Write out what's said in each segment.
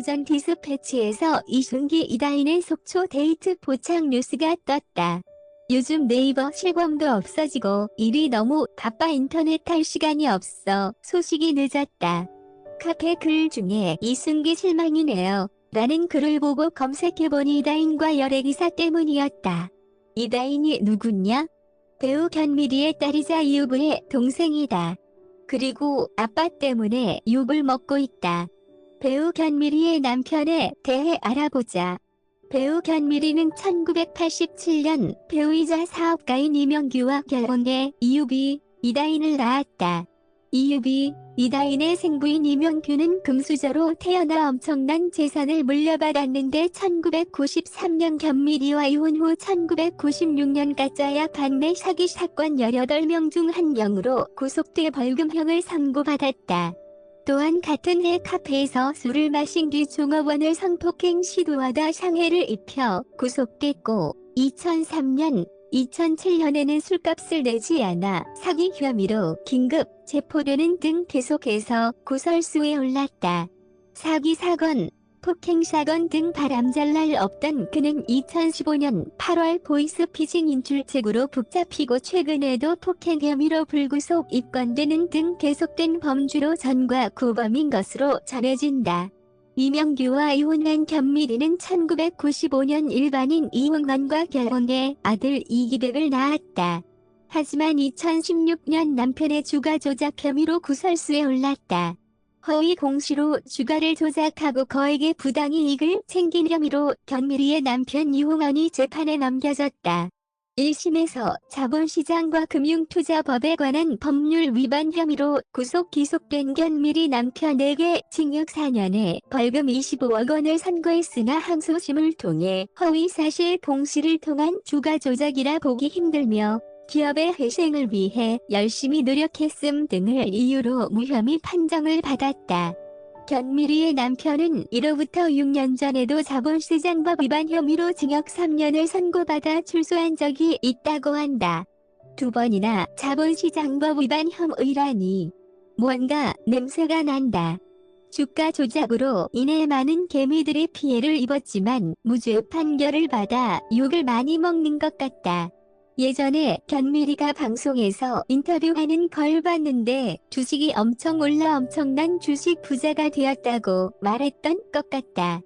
며칠 전 디스패치에서 이순기 이다인의 속초 데이트 포착 뉴스가 떴다. 요즘 네이버 실검도 없어지고 일이 너무 바빠 인터넷 할 시간이 없어 소식이 늦었다. 카페 글 중에 이순기 실망이네요. 라는 글을 보고 검색해보니 이다인과 열애 기사 때문이었다. 이다인이 누구냐? 배우 견미리의 딸이자 유부의 동생이다. 그리고 아빠 때문에 욕을 먹고 있다. 배우 견미리의 남편에 대해 알아보자. 배우 견미리는 1987년 배우이자 사업가인 이명규와 결혼해 이유비, 이다인을 낳았다. 이유비, 이다인의 생부인 이명규는 금수저로 태어나 엄청난 재산을 물려받았는데 1993년 견미리와 이혼 후 1996년 가짜야 반매 사기 사건 18명 중한 명으로 구속돼 벌금형을 선고받았다. 또한 같은 해 카페에서 술을 마신 뒤 종업원을 성폭행 시도하다 상해를 입혀 구속됐고 2003년 2007년에는 술값을 내지 않아 사기 혐의로 긴급 체포되는 등 계속해서 구설수에 올랐다. 사기 사건, 폭행 사건 등 바람잘 날 없던 그는 2015년 8월 보이스피싱 인출책으로 붙잡히고 최근에도 폭행 혐의로 불구속 입건되는 등 계속된 범주로 전과 구범인 것으로 전해진다. 이명규와 이혼한 견미리는 1995년 일반인 이홍만과 결혼해 아들 이기백을 낳았다. 하지만 2016년 남편의 주가 조작 혐의로 구설수에 올랐다. 허위 공시로 주가를 조작하고 거액의 부당 이익을 챙긴 혐의로 견미리의 남편 이홍원이 재판에 넘겨졌다. 1심에서 자본시장과 금융투자법에 관한 법률 위반 혐의로 구속 기속된 견미리 남편에게 징역 4년에 벌금 25억 원을 선고했으나 항소심을 통해 허위 사실 공시를 통한 주가 조작이라 보기 힘들며 기업의 회생을 위해 열심히 노력했음 등을 이유로 무혐의 판정을 받았다. 견미리의 남편은 이로부터 6년 전에도 자본시장법 위반 혐의로 징역 3년을 선고받아 출소한 적이 있다고 한다. 두 번이나 자본시장법 위반 혐의라니 뭔가 냄새가 난다. 주가 조작으로 인해 많은 개미들이 피해를 입었지만 무죄 판결을 받아 욕을 많이 먹는 것 같다. 예전에 견미리가 방송에서 인터뷰하는 걸 봤는데 주식이 엄청 올라 엄청난 주식 부자가 되었다고 말했던 것 같다.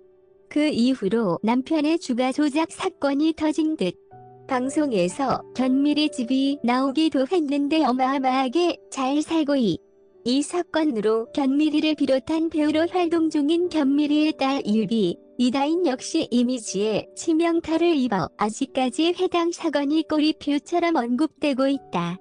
그 이후로 남편의 주가 조작 사건이 터진 듯 방송에서 견미리 집이 나오기도 했는데 어마어마하게 잘 살고 이. 이 사건으로 견미리를 비롯한 배우로 활동 중인 견미리의 딸 유비, 이다인 역시 이미지에 치명타를 입어 아직까지 해당 사건이 꼬리표처럼 언급되고 있다.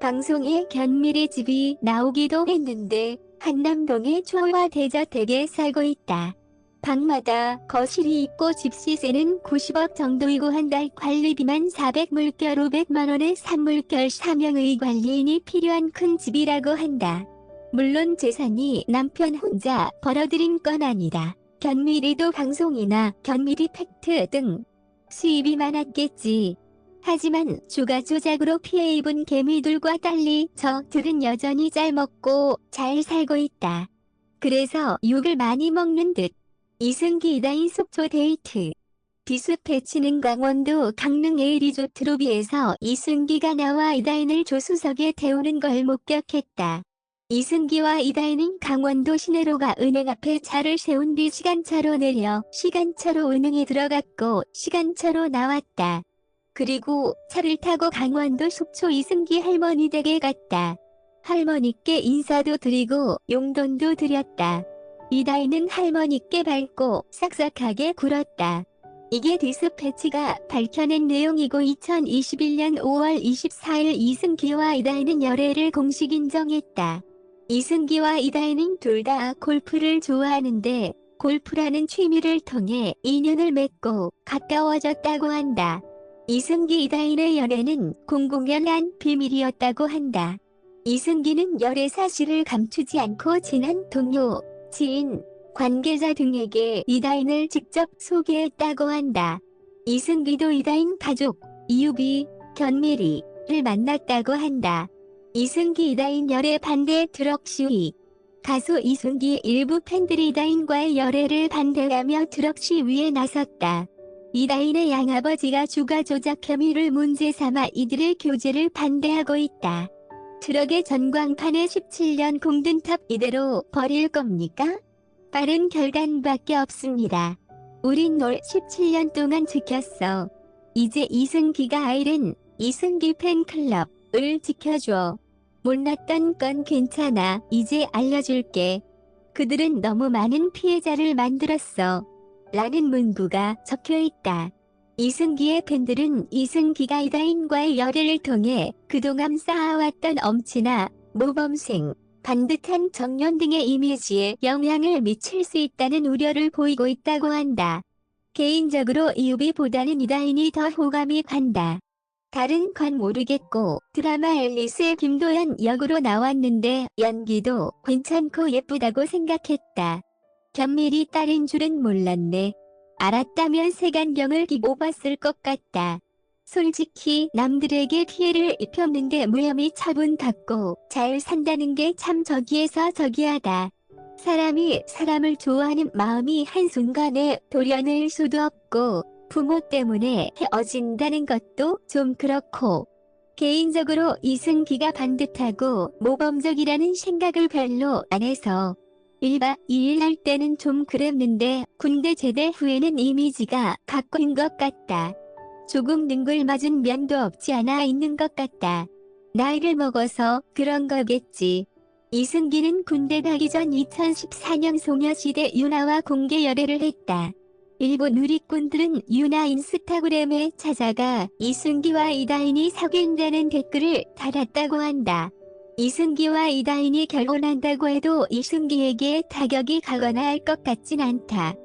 방송에 견미리 집이 나오기도 했는데 한남동의 초와 대저택에 살고 있다. 방마다 거실이 있고 집시세는 90억 정도이고 한 달 관리비만 400물결 500만원의 산물결 사명의 관리인이 필요한 큰 집이라고 한다. 물론 재산이 남편 혼자 벌어들인 건 아니다. 견미리도 방송이나 견미리 팩트 등 수입이 많았겠지. 하지만 주가 조작으로 피해 입은 개미들과 달리 저들은 여전히 잘 먹고 잘 살고 있다. 그래서 욕을 많이 먹는 듯. 이승기 이다인 속초 데이트. 디스패치는 강원도 강릉 A 리조트로비에서 이승기가 나와 이다인을 조수석에 태우는 걸 목격했다. 이승기와 이다인은 강원도 시내로가 은행 앞에 차를 세운 뒤 시간차로 내려 시간차로 은행에 들어갔고 시간차로 나왔다. 그리고 차를 타고 강원도 속초 이승기 할머니 댁에 갔다. 할머니께 인사도 드리고 용돈도 드렸다. 이다인은 할머니께 밟고 싹싹하게 굴었다. 이게 디스패치가 밝혀낸 내용이고 2021년 5월 24일 이승기와 이다인은 열애를 공식 인정했다. 이승기와 이다인은 둘다 골프를 좋아하는데 골프라는 취미를 통해 인연을 맺고 가까워졌다고 한다. 이승기 이다인의 연애는 공공연한 비밀이었다고 한다. 이승기는 열애 사실을 감추지 않고 친한 동료, 지인, 관계자 등에게 이다인을 직접 소개했다고 한다. 이승기도 이다인 가족, 이유비, 견미리를 만났다고 한다. 이승기 이다인 열애 반대 트럭 시위 가수 이승기의 일부 팬들이 이다인과의 열애를 반대하며 트럭 시위에 나섰다. 이다인의 양아버지가 주가 조작 혐의를 문제 삼아 이들의 교제를 반대하고 있다. 트럭의 전광판에 17년 공든탑 이대로 버릴 겁니까? 빠른 결단밖에 없습니다. 우린 널 17년 동안 지켰어. 이제 이승기가 아이른 이승기 팬클럽을 지켜줘. 몰랐던 건 괜찮아. 이제 알려줄게. 그들은 너무 많은 피해자를 만들었어. 라는 문구가 적혀 있다. 이승기의 팬들은 이승기가 이다인과의 열애를 통해 그동안 쌓아왔던 엄친아, 모범생, 반듯한 정년 등의 이미지에 영향을 미칠 수 있다는 우려를 보이고 있다고 한다. 개인적으로 이유비보다는 이다인이 더 호감이 간다. 다른 건 모르겠고 드라마 앨리스의 김도연 역으로 나왔는데 연기도 괜찮고 예쁘다고 생각했다. 견밀이 딸인 줄은 몰랐네. 알았다면 색안경을 끼고 봤을 것 같다. 솔직히 남들에게 피해를 입혔는데 무혐의 처분 받고 잘 산다는 게 참 저기에서 저기하다. 사람이 사람을 좋아하는 마음이 한순간에 도려낼 수도 없고 부모 때문에 헤어진다는 것도 좀 그렇고 개인적으로 이승기가 반듯하고 모범적이라는 생각을 별로 안 해서 1박 2일 할 때는 좀 그랬는데 군대 제대 후에는 이미지가 바뀐 것 같다. 조금 능글 맞은 면도 없지 않아 있는 것 같다. 나이를 먹어서 그런 거겠지. 이승기는 군대 가기 전 2014년 소녀시대 유나와 공개 열애를 했다. 일부 누리꾼들은 유나 인스타그램에 찾아가 이승기와 이다인이 사귄다는 댓글을 달았다고 한다. 이승기와 이다인이 결혼한다고 해도 이승기에게 타격이 가거나 할 것 같진 않다.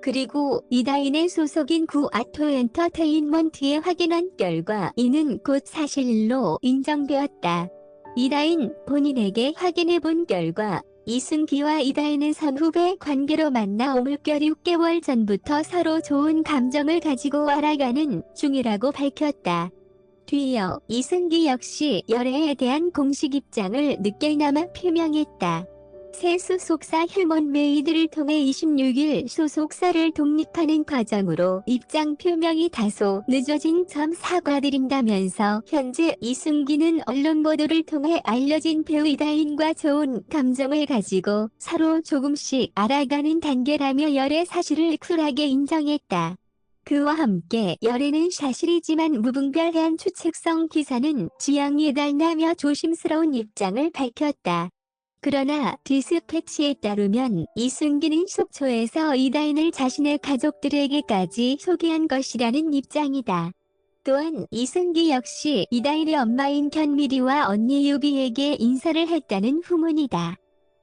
그리고 이다인의 소속인 구아토 엔터테인먼트에 확인한 결과 이는 곧 사실로 인정되었다. 이다인 본인에게 확인해 본 결과 이승기와 이다인은 선후배 관계로 만나 오물결 6개월 전부터 서로 좋은 감정을 가지고 알아가는 중이라고 밝혔다. 뒤이어 이승기 역시 열애에 대한 공식 입장을 늦게나마 표명했다. 새 소속사 휴먼 메이드를 통해 26일 소속사를 독립하는 과정으로 입장 표명이 다소 늦어진 점 사과드린다면서 현재 이승기는 언론 보도를 통해 알려진 배우 이다인과 좋은 감정을 가지고 서로 조금씩 알아가는 단계라며 열애 사실을 쿨하게 인정했다. 그와 함께 열애는 사실이지만 무분별한 추측성 기사는 지향에 달나며 조심스러운 입장을 밝혔다. 그러나 디스패치에 따르면 이승기는 속초에서 이다인을 자신의 가족들에게까지 소개한 것이라는 입장이다. 또한 이승기 역시 이다인의 엄마인 견미리와 언니 유비에게 인사를 했다는 후문이다.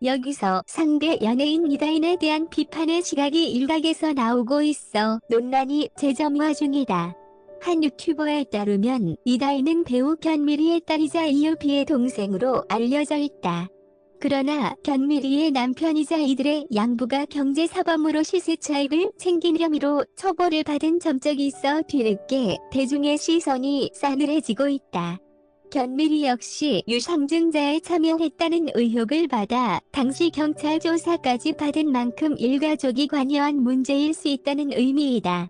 여기서 상대 연예인 이다인에 대한 비판의 시각이 일각에서 나오고 있어 논란이 재점화 중이다. 한 유튜버에 따르면 이다인은 배우 견미리의 딸이자 이유비의 동생으로 알려져 있다. 그러나 견미리의 남편이자 이들의 양부가 경제사범으로 시세 차익을 챙긴 혐의로 처벌을 받은 점적이 있어 뒤늦게 대중의 시선이 싸늘해지고 있다. 견미리 역시 유상증자에 참여했다는 의혹을 받아 당시 경찰 조사까지 받은 만큼 일가족이 관여한 문제일 수 있다는 의미이다.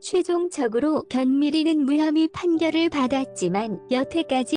최종적으로 견미리는 무혐의 판결을 받았지만 여태까지